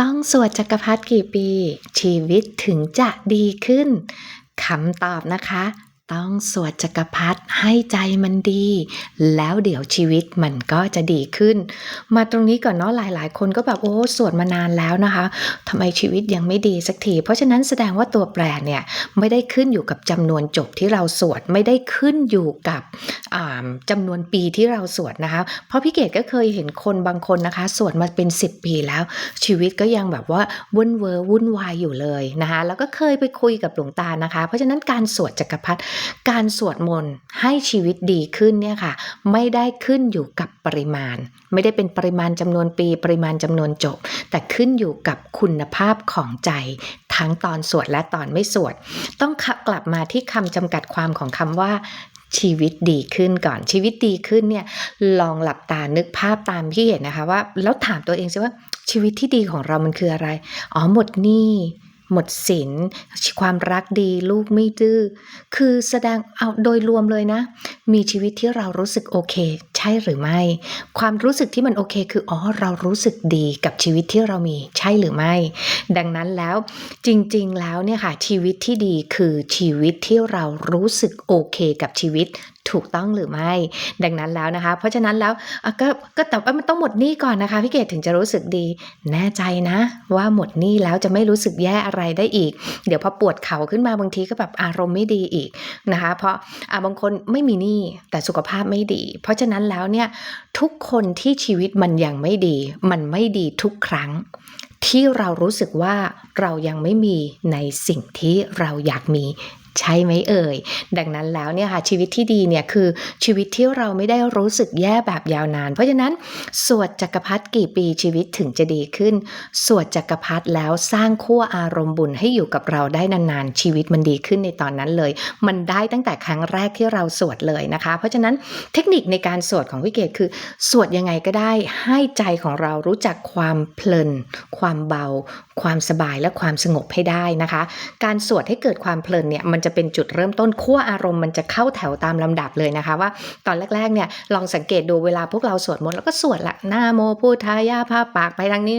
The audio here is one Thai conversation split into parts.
ต้องสวดจักรพรรดิกี่ปี ชีวิตถึงจะดีขึ้นคำตอบนะคะ ต้องสวดจักรพรรดิให้ใจมันดี แล้วเดี๋ยวชีวิตมันก็จะดีขึ้น มาตรงนี้ก่อนเนาะหลาย ๆ คนก็แบบโอ้สวดมานานแล้วนะคะทำไมชีวิตยังไม่ดีสักที เพราะฉะนั้นแสดงว่าตัวแปรเนี่ยไม่ได้ขึ้นอยู่กับจำนวนจบที่เราสวดไม่ได้ขึ้นอยู่กับอ่าจำนวนปีที่เราสวดนะคะ เพราะพี่เกดก็เคยเห็นคนบางคนนะคะ สวดมาเป็น 10 ปีแล้ว ชีวิตก็ยังแบบว่าวุ่นเวอร์วุ่นวายอยู่เลยนะคะแล้วก็เคยไปคุยกับหลวงตานะคะ เพราะฉะนั้นการสวดจักรพรรดิการสวดมนต์ให้ชีวิตดีขึ้นเนี่ยค่ะ ไม่ได้ขึ้นอยู่กับปริมาณ ไม่ได้เป็นปริมาณจำนวนปีปริมาณจำนวนจบ แต่ขึ้นอยู่กับคุณภาพของใจ ทั้งตอนสวดและตอนไม่สวด ต้องกลับมาที่คำจำกัดความของคำว่าชีวิตดีขึ้นก่อนชีวิตดีขึ้นเนี่ยลองหลับตานึกภาพตามที่เห็นนะคะว่า แล้วถามตัวเองสิว่าชีวิตที่ดีของเรามันคืออะไร อ๋อหมดหนี้ หมดสินความรักดีลูกไม่ดื้อคือแสดงเอาโดยรวมเลยนะ มีชีวิตที่เรารู้สึกโอเค ใช่หรือไม่ ความรู้สึกที่มันโอเค คืออ๋อเรารู้สึกดีกับชีวิตที่เรามีใช่หรือไม่ ดังนั้นแล้วจริงๆแล้วเนี่ยค่ะชีวิตที่ดีคือชีวิตที่เรารู้สึกโอเค กับชีวิต ถูกต้องหรือไม่ ดังนั้นแล้วนะคะ เพราะฉะนั้นแล้วก็ก็แต่ว่ามันต้องหมดหนี้ก่อนนะคะพี่เกดถึงจะรู้สึกดี แน่ใจนะ ว่าหมดหนี้แล้วจะไม่รู้สึกแย่อะไรได้อีก เดี๋ยวพอปวดเข่าขึ้นมาบางทีก็แบบอารมณ์ไม่ดีอีกนะคะ เพราะะบางคนไม่มีหนี้แต่สุขภาพไม่ดี เพราะฉะนั้นแล้วเนี่ยทุกคนที่ชีวิตมันยังไม่ดี มันไม่ดีทุกครั้งที่เรารู้สึกว่าเรายังไม่มีในสิ่งที่เราอยากมี ใช่ไหมเอ่ย ดังนั้นแล้วเนี่ยค่ะชีวิตที่ดีเนี่ยคือชีวิตที่เราไม่ได้รู้สึกแย่แบบยาวนาน เพราะฉะนั้น สวดจักรพรรดกี่ปีชีวิตถึงจะดีขึ้น สวดจักรพรรดแล้วสร้างขั้วอารมณ์บุญให้อยู่กับเราได้นานๆ ชีวิตมันดีขึ้นในตอนนั้นเลย มันได้ตั้งแต่ครั้งแรกที่เราสวดเลยนะคะ เพราะฉะนั้นเทคนิคในการสวดของวิเกตคือ สวดยังไงก็ได้ให้ใจของเรารู้จักความเพลิน ความเบา ความสบายและความสงบให้ได้นะคะ การสวดให้เกิดความเพลินเนี่ยมันจะเป็นจุดเริ่มต้นขั้วอารมณ์มันจะเข้าแถวตามลำดับเลยนะคะ ว่าตอนแรกๆเนี่ยลองสังเกตดูเวลาพวกเราสวดมนต์แล้วก็สวดละหน้าโมพูทายาภาปากไปทางนี้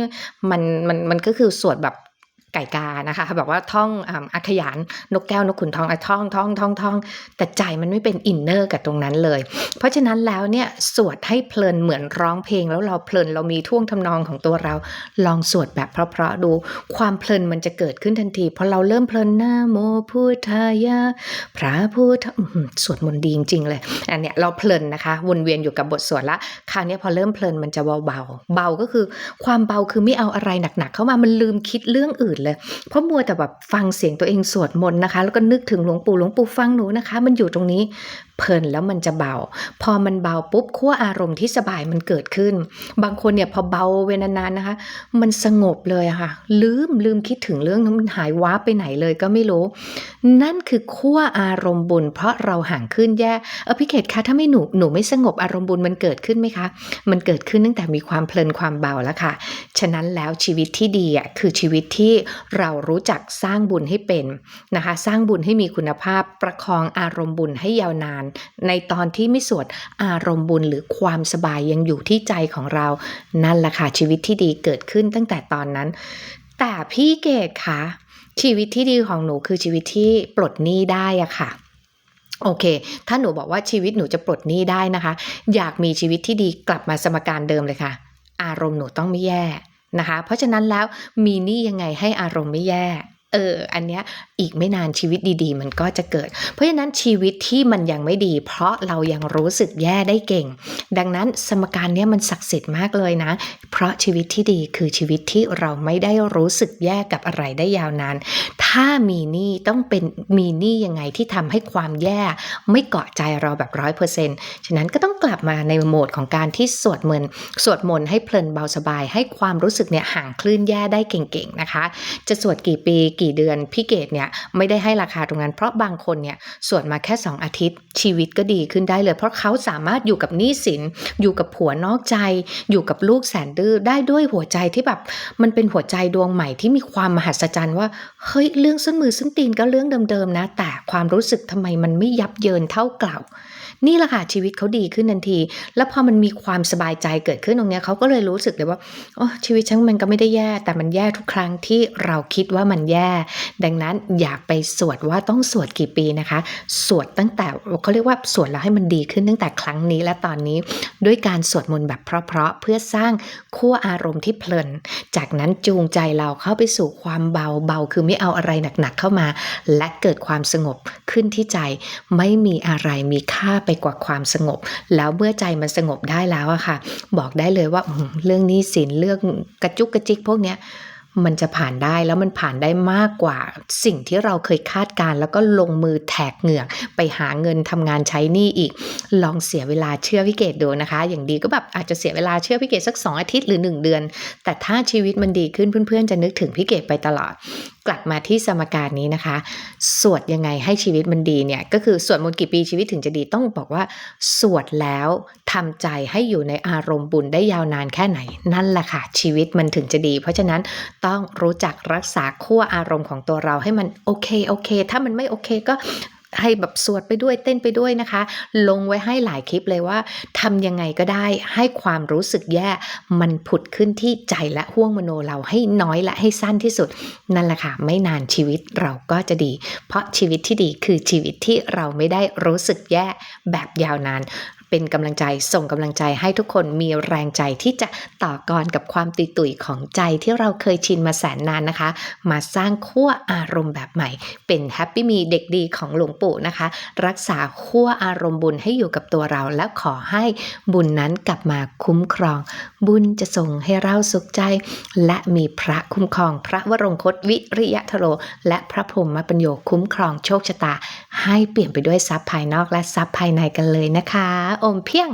มันมันมันก็คือสวดแบบ ไก่กานะคะแบบว่าท่องอักขยานนกแก้วนกขุนทองอะท่องท่องท่องท่องแต่ใจมันไม่เป็นอินเนอร์กับตรงนั้นเลย เพราะฉะนั้นแล้วเนี่ยสวดให้เพลินเหมือนร้องเพลง แล้วเราเพลินเรามีท่วงทำนองของตัวเรา ลองสวดแบบเพราะๆดู ความเพลินมันจะเกิดขึ้นทันทีพอเราเริ่มเพลินหน้าโมพุทธายาพระพุทธสวดมนต์ดีจริงๆเลยอันเนี้ยเราเพลินนะคะ วนเวียนอยู่กับบทสวดละคราวนี้พอเริ่มเพลินมันจะเบาเบาเบาก็คือ ความเบาคือไม่เอาอะไรหนักๆเข้ามามันลืมคิดเรื่องอื่นเลย เพราะมัวแต่แบบฟังเสียงตัวเองสวดมนต์นะคะ แล้วก็นึกถึงหลวงปู่หลวงปู่ฟังหนูนะคะ มันอยู่ตรงนี้เพลินแล้วมันจะเบา พอมันเบาปุ๊บขั้วอารมณ์ที่สบายมันเกิดขึ้น บางคนเนี่ยพอเบาเวนานๆนะคะ มันสงบเลยค่ะ ลืมลืมคิดถึงเรื่องนั้นมันหายว้าไปไหนเลยก็ไม่รู้ นั่นคือขั้วอารมณ์บุญ เพราะเราห่างขึ้นแย่เออพี่เขตคะถ้าไม่หนูหนูไม่สงบอารมณ์บุญมันเกิดขึ้นไหมคะ มันเกิดขึ้นตั้งแต่มีความเพลินความเบาแล้วค่ะ ฉะนั้นแล้วชีวิตที่ดีอะคือชีวิตที่เรารู้จักสร้างบุญให้เป็นนะคะ สร้างบุญให้มีคุณภาพประคองอารมณ์บุญให้ยาวนานในตอนที่ไม่สวดอารมณ์บุญหรือความสบายยังอยู่ที่ใจของเรา นั่นแหละค่ะชีวิตที่ดีเกิดขึ้นตั้งแต่ตอนนั้น แต่พี่เกดคะชีวิตที่ดีของหนูคือชีวิตที่ปลดหนี้ได้อะค่ะโอเค ถ้าหนูบอกว่าชีวิตหนูจะปลดหนี้ได้นะคะ อยากมีชีวิตที่ดีกลับมาสมการเดิมเลยค่ะ อารมณ์หนูต้องไม่แย่นะคะ เพราะฉะนั้นแล้วมีหนี้ยังไงให้อารมณ์ไม่แย่ เอออันเนี้ยอีกไม่นานชีวิตดีๆ มันก็จะเกิด เพราะฉะนั้นชีวิตที่มันยังไม่ดี เพราะเรายังรู้สึกแย่ได้เก่ง ดังนั้นสมการเนี้ยมันศักดิ์สิทธิ์มากเลยนะ เพราะชีวิตที่ดีคือชีวิตที่เราไม่ได้รู้สึกแย่กับอะไรได้ยาวนาน ถ้ามีหนี้ต้องเป็นมีหนี้ยังไงที่ทำให้ความแย่ไม่เกาะใจเราแบบร้อยเปอร์เซ็นต์ฉะนั้นก็ต้องกลับมาในโหมดของการที่สวดมนต์สวดมนต์ให้เพลินเบาสบาย ให้ความรู้สึกเนี่ยห่างคลื่นแย่ได้เก่งๆนะคะ จะสวดกี่ปีกี่กี่เดือนพี่เกดเนี่ยไม่ได้ให้ราคาตรงนั้น เพราะบางคนเนี่ยสวดมาแค่ 2 อาทิตย์ ชีวิตก็ดีขึ้นได้เลย เพราะเขาสามารถอยู่กับหนี้สิน อยู่กับผัวนอกใจ อยู่กับลูกแสนดื้อได้ด้วยหัวใจที่แบบมันเป็นหัวใจดวงใหม่ที่มีความมหัศจรรย์ว่าเฮ้ยเรื่องส้นมือส้นตีนก็เรื่องเดิมๆนะ แต่ความรู้สึกทำไมมันไม่ยับเยินเท่าเก่านี่แหละค่ะชีวิตเขาดีขึ้นทันที แล้วพอมันมีความสบายใจเกิดขึ้นตรงเนี้ยเขาก็เลยรู้สึกเลยว่าโอ้ชีวิตฉันมันก็ไม่ได้แย่ แต่มันแย่ทุกครั้งที่เราคิดว่ามันแย่ดังนั้นอยากไปสวดว่าต้องสวดกี่ปีนะคะ สวดตั้งแต่เขาเรียกว่าสวดแล้วให้มันดีขึ้นตั้งแต่ครั้งนี้และตอนนี้ ด้วยการสวดมนต์แบบเพราะๆเพื่อสร้างขั้วอารมณ์ที่เพลิน จากนั้นจูงใจเราเข้าไปสู่ความเบาเบาคือไม่เอาอะไรหนักๆเข้ามา และเกิดความสงบขึ้นที่ใจไม่มีอะไรมีค่าไปกว่าความสงบ แล้วเมื่อใจมันสงบได้แล้วอะค่ะ บอกได้เลยว่าเรื่องนี้สินเรื่องกระจุกกระจิกพวกเนี้ย มันจะผ่านได้แล้วมันผ่านได้มากกว่าสิ่งที่เราเคยคาดการ์แล้วก็ลงมือแทกเหงือก ไปหาเงินทำงานใช้หนี้อีก ลองเสียเวลาเชื่อพี่เกดดูนะคะ อย่างดีก็แบบอาจจะเสียเวลาเชื่อพี่เกดสัก 2 อาทิตย์หรือ 1 เดือน แต่ถ้าชีวิตมันดีขึ้นเพื่อนๆ จะนึกถึงพี่เกดไปตลอด กลับมาที่สมการนี้นะคะ สวดยังไงให้ชีวิตมันดีเนี่ยก็คือสวดมนต์กี่ปีชีวิตถึงจะดีต้องบอกว่า สวดแล้วทำใจให้อยู่ในอารมณ์บุญได้ยาวนานแค่ไหนนั่นแหละค่ะชีวิตมันถึงจะดี เพราะฉะนั้นต้องรู้จักรักษาขั้วอารมณ์ของตัวเราให้มันโอเคโอเค ถ้ามันไม่โอเคก็ให้แบบสวดไปด้วยเต้นไปด้วยนะคะ ลงไว้ให้หลายคลิปเลยว่าทำยังไงก็ได้ให้ความรู้สึกแย่มันผุดขึ้นที่ใจและห่วงมโนเราให้น้อยและให้สั้นที่สุด นั่นแหละค่ะ ไม่นานชีวิตเราก็จะดี เพราะชีวิตที่ดีคือชีวิตที่เราไม่ได้รู้สึกแย่แบบยาวนาน เป็นกำลังใจส่งกำลังใจให้ทุกคนมีแรงใจที่จะต่อกรกับความตุยตุยของใจที่เราเคยชินมาแสนนานนะคะ มาสร้างขั้วอารมณ์แบบใหม่ เป็นแฮปปี้มีเด็กดีของหลวงปู่นะคะ รักษาขั้วอารมณ์บุญให้อยู่กับตัวเรา และขอให้บุญนั้นกลับมาคุ้มครอง บุญจะส่งให้เราสุขใจ และมีพระคุ้มครอง พระวรงคตวิริยะทโร และพระพรหมปัญโยคุ้มครองโชคชะตา ให้เปลี่ยนไปด้วยทรัพย์ภายนอกและทรัพย์ภายในกันเลยนะคะอมเพียง